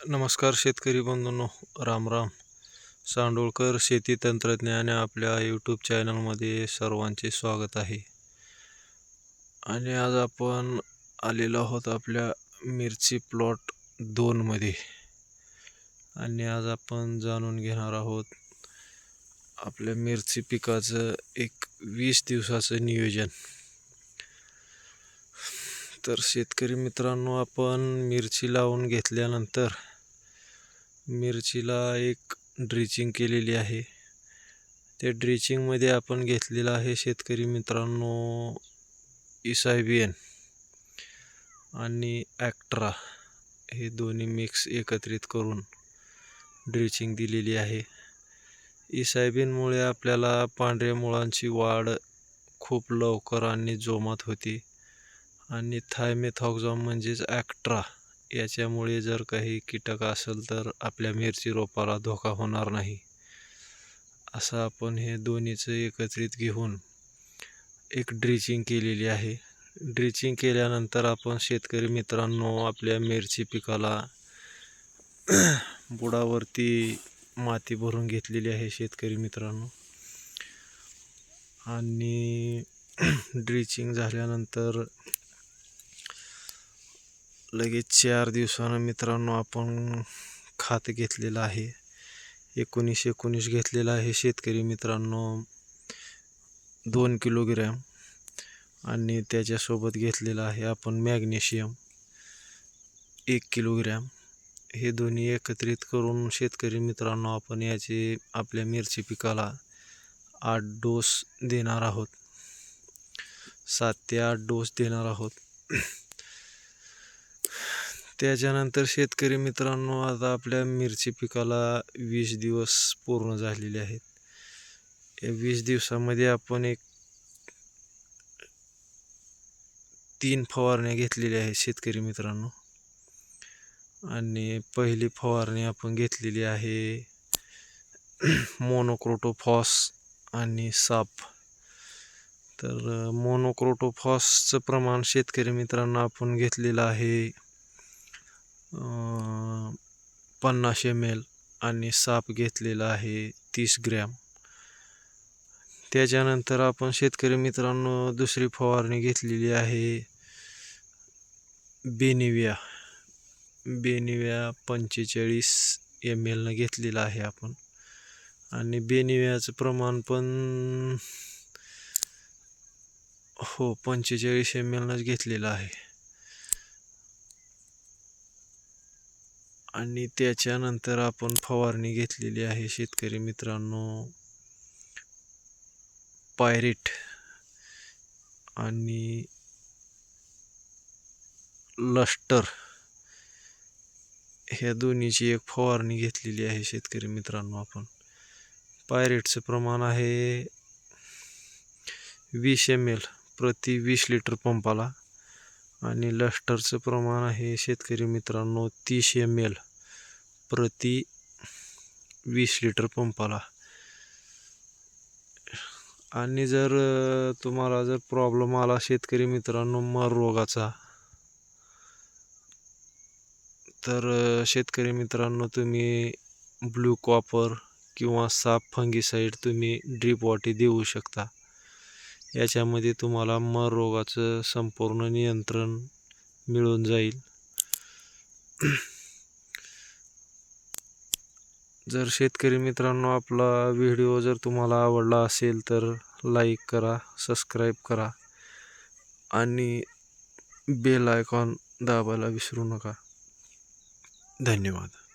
नमस्कार शेतकरी बंधूंनो. राम राम. सांडोळकर शेती तंत्रज्ञान आपल्या यूट्यूब चॅनलमध्ये सर्वांचे स्वागत आहे. आणि आज आपण आलेलो आहोत आपल्या मिरची प्लॉट दोनमध्ये आणि आज आपण जाणून घेणार आहोत आपल्या मिरची पिकाचं एक वीस दिवसाचं नियोजन. तर शेतकरी मित्रांनो आपण मिरची लावून घेतल्यानंतर मिरचीला एक ड्रिचिंग केलेली आहे. त्या ड्रिचिंगमध्ये आपण घेतलेलं आहे शेतकरी मित्रांनो इसायबियन आणि ॲक्ट्रा. हे दोन्ही मिक्स एकत्रित करून ड्रिचिंग दिलेली आहे. इसायबिनमुळे आपल्याला पांढऱ्या मुळांची वाढ खूप लवकर आणि जोमात होती. आणि थायमेथॉक्झॉम म्हणजेच ॲक्ट्रा याच्यामुळे जर काही कीटक असेल तर आपल्या मिरची रोपाला धोका होणार नाही. असं आपण हे दोन्हीचं एकत्रित घेऊन एक ड्रिचिंग केलेली आहे. ड्रिचिंग केल्यानंतर आपण शेतकरी मित्रांनो आपल्या मिरची पिकाला बुडावरती माती भरून घेतलेली आहे शेतकरी मित्रांनो. आणि ड्रिचिंग झाल्यानंतर लगेच चार दिवसानं मित्रांनो आपण खात घेतलेलं आहे. एकोणीस एकोणीस घेतलेलं आहे शेतकरी मित्रांनो. दोन किलोग्रॅम. आणि त्याच्यासोबत घेतलेलं आहे आपण मॅग्नेशियम. एक किलोग्रॅम. हे दोन्ही एकत्रित करून शेतकरी मित्रांनो आपण याचे आपल्या मिरची पिकाला आठ डोस देणार आहोत. सात ते आठ डोस देणार आहोत. त्याच्यानंतर शेतकरी मित्रांनो आता आपल्या मिरची पिकाला वीस दिवस पूर्ण झालेले आहेत. या वीस दिवसामध्ये आपण एक तीन फवारण्या घेतलेल्या आहेत शेतकरी मित्रांनो. आणि पहिली फवारणी आपण घेतलेली आहे मोनोक्रोटोफॉस आणि साप. तर मोनोक्रोटोफॉसचं प्रमाण शेतकरी मित्रांनो आपण घेतलेलं आहे पन्नास एम एल आणि साप घेतलेला आहे तीस ग्रॅम. त्याच्यानंतर आपण शेतकरी मित्रांनो दुसरी फवारणी घेतलेली आहे बेनिव्या. बेनिविया पंचेचाळीस एम एलनं घेतलेलं आहे आपण. आणि बेनिव्याचं प्रमाण पण हो पंचेचाळीस एम एलनंच घेतलेलं आहे. आणि त्याच्यानंतर आपण फवारणी घेतलेली आहे शेतकरी मित्रांनो. पायरेट आणि लस्टर. ह्या दोन्हीची एक फवारणी घेतलेली आहे शेतकरी मित्रांनो आपण. पायरेटचं प्रमाण आहे वीस एम एल प्रति वीस लिटर पंपाला. आणि लस्टरचं प्रमाण आहे शेतकरी मित्रांनो तीस एम एल प्रति वीस लिटर पंपाला. आणि जर तुम्हाला जर प्रॉब्लेम आला शेतकरी मित्रांनो मर रोगाचा तर शेतकरी मित्रांनो तुम्ही ब्लू कॉपर किंवा साप फंगीसाईड तुम्ही ड्रीप वाटी देऊ शकता. याच्यामध्ये तुम्हाला मर रोगाचं संपूर्ण नियंत्रण मिळून जाईल. जर शेतकरी मित्रांनो आपला व्हिडिओ जर तुम्हाला आवडला असेल तर लाईक करा सबस्क्राईब करा आणि बेल आयकॉन दाबायला विसरू नका. धन्यवाद.